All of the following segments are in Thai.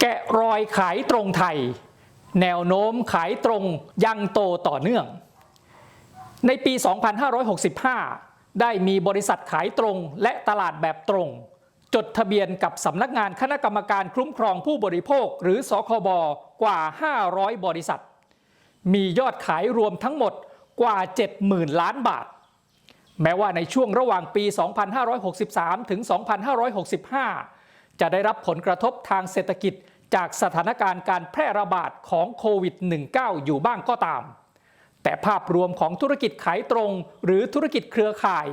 แกะรอยขายตรงไทย แนวโน้มขายตรงยังโตต่อเนื่อง ในปี 2565 ได้มีบริษัทขายตรงและตลาดแบบตรง จดทะเบียนกับสำนักงานคณะกรรมการคุ้มครองผู้บริโภคหรือสคบกว่า 500 บริษัท มียอดขายรวมทั้งหมดกว่า 70,000 ล้านบาท แม้ว่าในช่วงระหว่างปี 2563 ถึง 2565 จะได้รับผลกระทบทางเศรษฐกิจจากสถานการณ์การแพร่ระบาดของโควิด -19 อยู่บ้างก็ตาม แต่ภาพรวมของธุรกิจขายตรงหรือธุรกิจเครือข่าย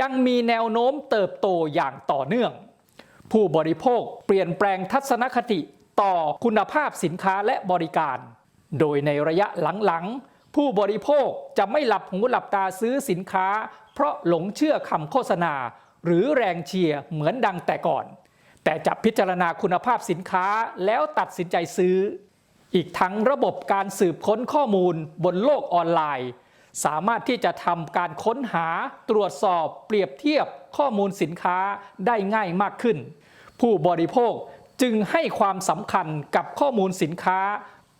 ยังมีแนวโน้มเติบโตอย่างต่อเนื่อง ผู้บริโภคเปลี่ยนแปลงทัศนคติต่อคุณภาพสินค้าและบริการ โดยในระยะหลังๆ ผู้บริโภคจะไม่หลับหูหลับตาซื้อสินค้า เพราะหลงเชื่อคำโฆษณา หรือแรงเชียร์เหมือนดังแต่ก่อน แต่จะพิจารณาคุณภาพสินค้าแล้วตัดสินใจซื้อ อีกทั้งระบบการสืบค้นข้อมูลบนโลกออนไลน์ สามารถที่จะทำการค้นหาตรวจสอบเปรียบเทียบข้อมูลสินค้าได้ง่ายมากขึ้น ผู้บริโภคจึงให้ความสำคัญกับข้อมูลสินค้า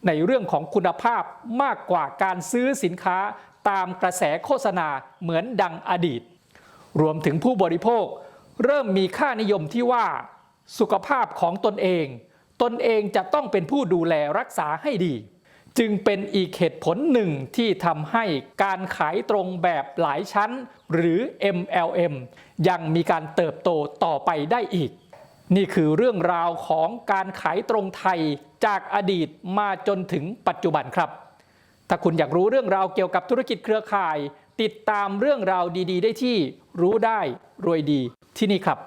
ในเรื่องของคุณภาพมากกว่าการซื้อสินค้าตามกระแสโฆษณาเหมือนดังอดีต รวมถึงผู้บริโภค เริ่มมีค่านิยมที่ว่า สุขภาพของตนเอง ตนเองจะต้องเป็นผู้ดูแลรักษาให้ดี จึงเป็นอีกเหตุผลหนึ่งที่ทำให้การขายตรงแบบหลายชั้น หรือ MLM ยังมีการเติบโตต่อไปได้อีก นี่คือเรื่องราวของการขายตรงไทยจากอดีตมาจนถึงปัจจุบันครับ ถ้าคุณอยากรู้เรื่องราวเกี่ยวกับธุรกิจเครือข่าย ติดตามเรื่องราวดี ๆ ได้ที่รู้ได้รวยดีที่นี่ครับ